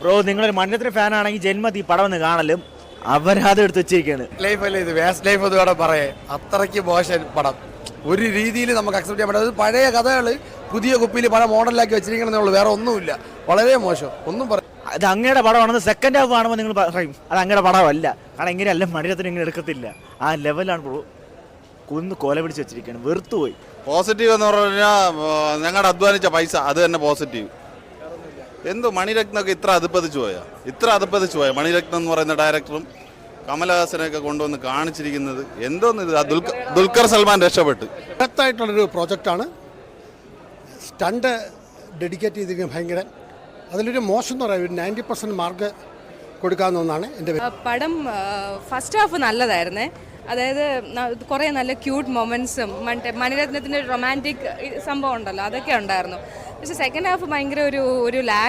Bro നിങ്ങളൊരു മണ്ഡലത്തിന് fan ആണെങ്കിൽ ജന്മതി പടം ഒന്ന് കാണലും അവരാത് എടുത്ത് വെച്ചിരിക്കുകയാണ് ലൈഫ് അല്ലേ ഇത്? വേസ്റ്റ് ലൈഫ് എന്ന് വേണം അത്രയ്ക്ക് മോശം പടം. ഒരു രീതിയിൽ നമുക്ക് അക്സെപ്റ്റ് ചെയ്യാൻ പറ്റും പഴയ കഥകൾ പുതിയ കുപ്പിയിൽ പല മോഡലാക്കി വെച്ചിരിക്കണം വേറെ ഒന്നുമില്ല. വളരെ മോശം. ഒന്നും പറ അത് അങ്ങയുടെ പടമാണെന്ന് സെക്കൻഡ് ഹാഫ് കാണുമ്പോൾ നിങ്ങൾ പറയും അത് അങ്ങയുടെ പടമല്ല. കാരണം ഇങ്ങനെയല്ല മണിരത്തിന് ഇങ്ങനെ എടുക്കത്തില്ല. ആ ലെവലാണ് ബ്രോ. കുന്ന് കൊല പിടിച്ച് വെച്ചിരിക്കുകയാണ് വെറുത്തുപോയി. പോസിറ്റീവ് എന്ന് പറഞ്ഞാൽ ഞങ്ങളുടെ അധ്വാനിച്ച പൈസ. അത് തന്നെ പോസിറ്റീവ് എന്തോ മണിരത്നമൊക്കെ ഇത്ര അതിപ്പതിച്ചു പോയാ? ഇത്ര അതിപ്പതിച്ചു പോയാ? മണിരത്നം എന്ന് പറയുന്ന ഡയറക്ടറും കമലഹാസനെയൊക്കെ കൊണ്ടുവന്ന് കാണിച്ചിരിക്കുന്നത് എന്തോന്ന് ഇത്? ദുൽഖർ ദുൽഖർ സൽമാൻ രക്ഷപ്പെട്ടു. പ്രോജക്റ്റ് പ്രോജക്റ്റാണ് സ്റ്റണ്ട് ഡെഡിക്കേറ്റ് ചെയ്തിരിക്കുന്നത് ഭയങ്കര അതിലൊരു മോശം എന്ന് പറയാം ഒരു നയന്റി പെർസെന്റ് മാർക്ക് കൊടുക്കാവുന്ന ഒന്നാണ് എന്റെ പടം ഫസ്റ്റ് ഹാഫ് നല്ലതായിരുന്നേ. അതായത് കുറേ നല്ല ക്യൂട്ട് മൊമെൻസും മറ്റേ മണിരത്നത്തിന്റെ റൊമാന്റിക് സംഭവം ഉണ്ടല്ലോ അതൊക്കെ ഉണ്ടായിരുന്നു. പക്ഷെ സെക്കൻഡ് ഹാഫ് ഭയങ്കര ഒരു ഒരു ലാഗ്